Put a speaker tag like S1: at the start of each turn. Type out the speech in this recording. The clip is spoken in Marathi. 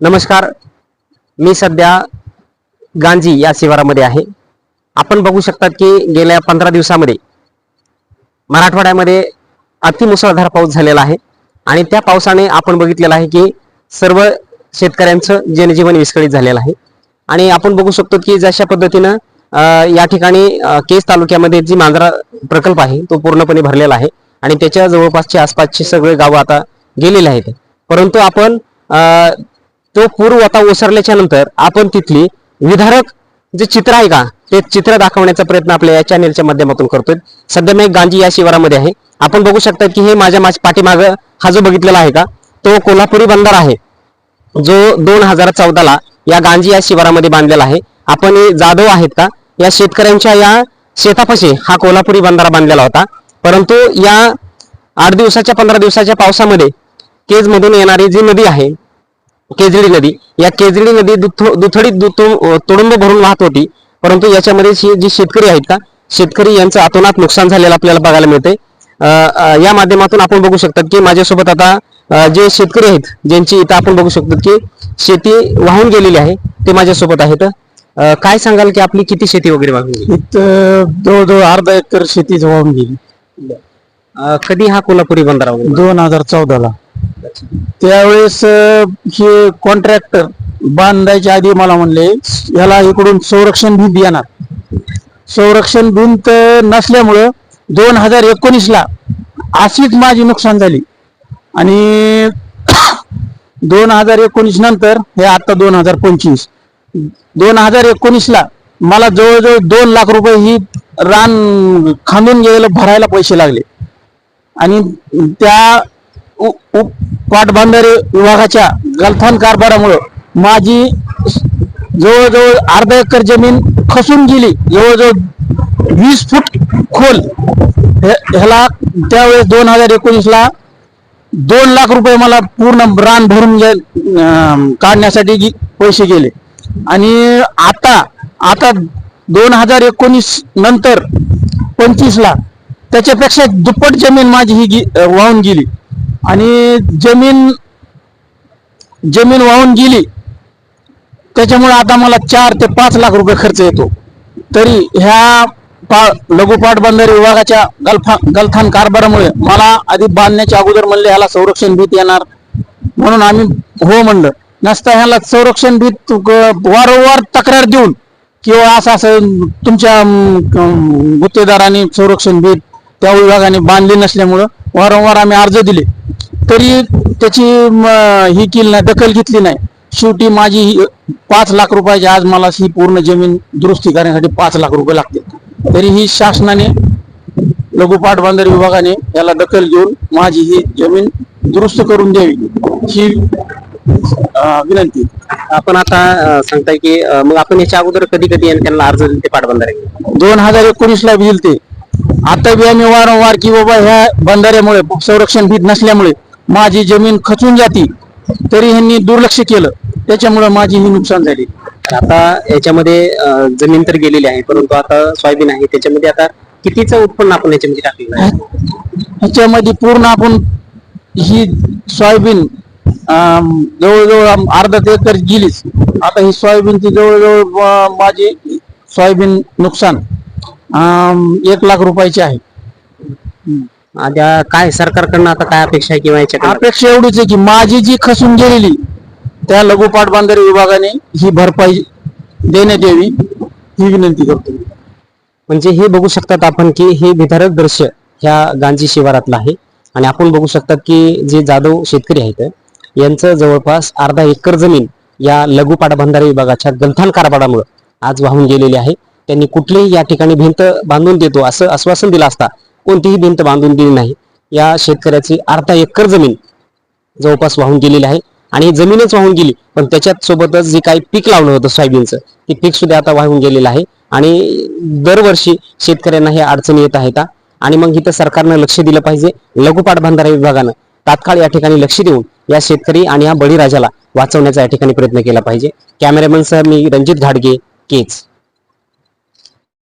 S1: नमस्कार. मी सध्या गांजी या शिवारामध्ये आहे. आपण बघू शकतात की गेल्या पंधरा दिवसामध्ये मराठवाड्यामध्ये अतिमुसळधार पाऊस झालेला आहे आणि त्या पावसाने आपण बघितलेलं आहे की सर्व शेतकऱ्यांचं जनजीवन विस्कळीत झालेलं आहे. आणि आपण बघू शकतो की जशा पद्धतीनं या ठिकाणी केस तालुक्यामध्ये जी मांजरा प्रकल्प आहे तो पूर्णपणे भरलेला आहे आणि त्याच्या जवळपासचे आसपासचे सगळे गावं आता गेलेले आहेत. परंतु आपण तो पूर आता ओसरल्याच्या नंतर आपण तिथली विधारक जे चित्र आहे का ते चित्र दाखवण्याचा प्रयत्न आपल्या या चॅनेलच्या माध्यमातून करतोय. सध्या मी गांजी या शिवारामध्ये आहे. आपण बघू शकता की हे माझ्या माझ्या पाठीमाग हा जो बघितलेला आहे का तो कोल्हापुरी बंदर आहे. जो दोन हजार चौदाला या गांजी या शिवारामध्ये बांधलेला आहे. आपण हे जाधव आहेत का या शेतकऱ्यांच्या या शेतापाशी हा कोल्हापुरी बंधारा बांधलेला होता. परंतु या आठ दिवसाच्या पंधरा दिवसाच्या पावसामध्ये केज मधून येणारी जी नदी आहे केजडी नदी. या केजडी नदी दुथ- दुथडीत दुतु- तुडुंब भरून वाहत होती. परंतु याच्यामध्ये जी शेतकरी आहेत का? शेतकरी यांचं अतोनात नुकसान झालेलं आपल्याला बघायला मिळते या माध्यमातून आपण बघू शकतात की माझ्यासोबत आता जे शेतकरी आहेत ज्यांची इथं आपण बघू शकतो की शेती वाहून गेलेली आहे ते माझ्यासोबत आहेत. काय सांगाल की आपली किती शेती वगैरे वाहून गेली?
S2: इथं जवळजवळ अर्धा एकर शेतीच वाहून गेली.
S1: कधी हा कोल्हापुरी वगैरे
S2: दोन हजार चौदाला. त्यावेळेस हे कॉन्ट्रॅक्टर बांधायच्या आधी मला म्हणले याला इकडून संरक्षण भिंत येणार. संरक्षण भिंत नसल्यामुळं दोन हजार एकोणीस ला अशीच माझी नुकसान झाली. आणि दोन हजार एकोणीस नंतर हे आता दोन हजार पंचवीस दोन हजार एकोणीस ला मला जवळजवळ दोन लाख रुपये ही रान खांदून गेलेलं भरायला पैसे लागले. आणि त्या पाटबंधारे विभागाच्या गलथान कारभारामुळं माझी जवळजवळ अर्धा एकर जमीन खसून गेली. जवळजवळ वीस फूट खोल. हे- ह्याला त्यावेळेस दोन हजार एकोणीसला दोन लाख रुपये मला पूर्ण रान भरून काढण्यासाठी गी- पैसे गेले. आणि आता आता दोन हजार एकोणीस नंतर पंचवीसला त्याच्यापेक्षा दुप्पट जमीन माझी ही गी- वाहून गेली. आणि जमीन जमीन वाहून गेली त्याच्यामुळे आता मला चार ते पाच लाख रुपये खर्च येतो. तरी ह्या पा लघुपाट बंधारे विभागाच्या गलफा गलथान कारभारामुळे मला आधी बांधण्याच्या अगोदर म्हणले ह्याला संरक्षण भीत येणार. म्हणून आम्ही हो म्हणलं. नसता ह्याला संरक्षण भीत वारंवार तक्रार देऊन किंवा असं असं तुमच्या गुत्तेदारांनी संरक्षण भीत त्या विभागाने बांधली नसल्यामुळं वारंवार आम्ही अर्ज दिले. तरी त्याची ही केली नाही दखल घेतली नाही. शेवटी माझी ही पाच लाख रुपयाची आज मला ही पूर्ण जमीन दुरुस्ती करण्यासाठी पाच लाख रुपये लागतील. तरी ही शासनाने लघु पाटबंधारे विभागाने याला दखल घेऊन माझी ही जमीन दुरुस्त करून द्यावी ही विनंती.
S1: आपण आता सांगताय की मग आपण याच्या अगोदर कधी कधी त्यांना अर्ज दिले ते पाटबंधारे?
S2: दोन हजार एकोणीस ला बिल ते आता बी आम्ही वारंवार की बाबा ह्या बंधाऱ्यामुळे संरक्षण भीत नसल्यामुळे माझी जमीन खचून जाती तरी ह्यांनी दुर्लक्ष केलं. त्याच्यामुळे माझी ही नुकसान झाली.
S1: आता याच्यामध्ये जमीन तर गेलेली आहे परंतु आता सोयाबीन आहे. त्याच्यामध्ये आता कितीचं उत्पन्न आपण याच्यामध्ये टाकलेलं आहे?
S2: ह्याच्यामध्ये पूर्ण आपण ही सोयाबीन जवळजवळ अर्धा ते एकर गेलीच. आता ही सोयाबीनची जवळजवळ माझी सोयाबीन नुकसान. एक लाख रुपयाची आहे.
S1: आता काय सरकारकडनं आता काय अपेक्षा आहे किंवा याच्याकडे
S2: अपेक्षा एवढीच आहे की माझी जी खसून गेलेली त्या लघु पाटबंधारे विभागाने ही भरपाई देण्यात यावी ही विनंती करतो.
S1: म्हणजे हे बघू शकतात आपण की हे विदारक दृश्य ह्या गांजी शिवारातलं आहे. आणि आपण बघू शकतात की जे जाधव शेतकरी आहेत यांचं जवळपास अर्धा एकर जमीन या लघु पाटबंधारे विभागाच्या गलथान कारभारामुळे आज वाहून गेलेली आहे. त्यांनी कुठलीही या ठिकाणी भिंत बांधून देतो असं आश्वासन दिलं असता कोणतीही भिंत बांधून दिली नाही. या शेतकऱ्याची अर्धा एकर जमीन जवळपास वाहून गेलेली आहे आणि जमीनच वाहून गेली पण त्याच्यात सोबतच जे काही पीक लावलं होतं सोयाबीनचं ते पीक सुद्धा आता वाहून गेलेलं आहे आणि दरवर्षी शेतकऱ्यांना हे अडचणी येत आहेत. आणि मग इथं सरकारनं लक्ष दिलं पाहिजे लघुपाठ बांधारा विभागानं तात्काळ या ठिकाणी लक्ष देऊन या शेतकरी आणि या बळीराजाला वाचवण्याचा या ठिकाणी प्रयत्न केला पाहिजे. कॅमेरामॅन सह मी रणजित घाडगे केच